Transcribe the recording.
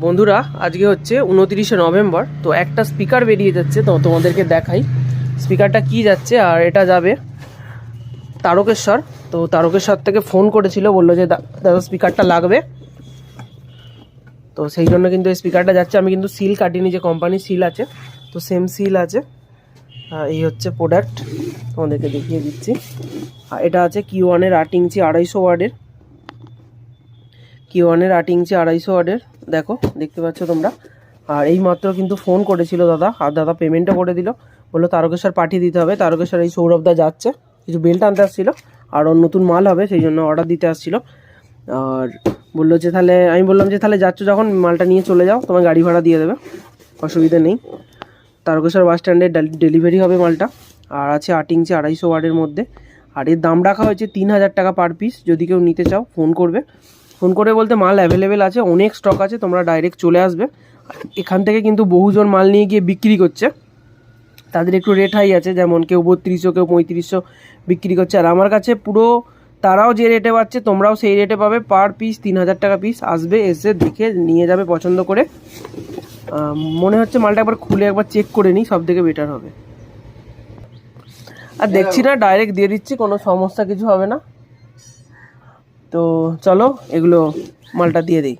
বন্ধুরা, আজকে হচ্ছে উনতিরিশে নভেম্বর, তো একটা স্পিকার বেরিয়ে যাচ্ছে, তো তোমাদেরকে দেখাই। স্পিকারটা কি যাচ্ছে আর এটা যাবে তারকেশ্বর, তো তারকেশ্বর থেকে ফোন করেছিল, বলল যে দাদা স্পিকারটা লাগবে। তো সেই জন্য কিন্তু এই স্পিকারটা যাচ্ছে। আমি কিন্তু সিল কাটিনি, যে কোম্পানির সিল আছে, তো সেম সিল আছে। এই হচ্ছে প্রোডাক্ট তোমাদেরকে দেখিয়ে দিচ্ছি। আর এটা আছে কিউ ওয়ানের আট ইঞ্চি আড়াইশো ওয়ার্ডের কিউ ওয়ানের আট ইঞ্চি আড়াইশো ওয়ার্ডের দেখো, দেখতে পাচ্ছ তোমরা? আর এই মাত্র কিন্তু ফোন করেছিল দাদা, আর দাদা পেমেন্টও করে দিল। বলল তারকেশ্বর পাঠিয়ে দিতে হবে। তারকেশ্বর এই সৌরভদা যাচ্ছে। কিছু বেল্ট আনতে আসছিল, আর ওর নতুন মাল হবে, সেই জন্য অর্ডার দিতে আসছিল। আর বলল যে তাহলে, আমি বললাম যে তাহলে যাচ্ছ যখন, মালটা নিয়ে চলে যাও তোমার গাড়ি ভাড়া দিয়ে দেবে। অসুবিধা নেই। তারকেশ্বর বাস স্ট্যান্ডে ডেলিভারি হবে মালটা। আর আছে আট ইঞ্চি আড়াইশো ওয়ার্ডের মধ্যে। আর এর দাম রাখা হয়েছে তিন হাজার টাকা পার পিস যদি কেউ নিতে চাও ফোন করবে। ফোন করে বলতে মাল অ্যাভেলেবেল আছে, অনেক স্টক আছে, তোমরা ডাইরেক্ট চলে আসবে। এখান থেকে কিন্তু বহুজন মাল নিয়ে গিয়ে বিক্রি করছে। তাদের একটু রেট হাই আছে, যেমন কেউ বত্রিশশো, কেউ পঁয়ত্রিশশো বিক্রি করছে। আর আমার কাছে পুরো তারাও যে রেটে পাচ্ছে, তোমরাও সেই রেটে পাবে। পার পিস তিন হাজার টাকা পিস আসবে, এসে দেখে নিয়ে যাবে পছন্দ করে। মনে হচ্ছে মালটা একবার খুলে একবার চেক করে নিই সব থেকে বেটার হবে। আর দেখছি না ডাইরেক্ট দিয়ে দিচ্ছি, কোনো সমস্যা কিছু হবে না। তো চলো এগুলো মালটা দিয়ে দিই।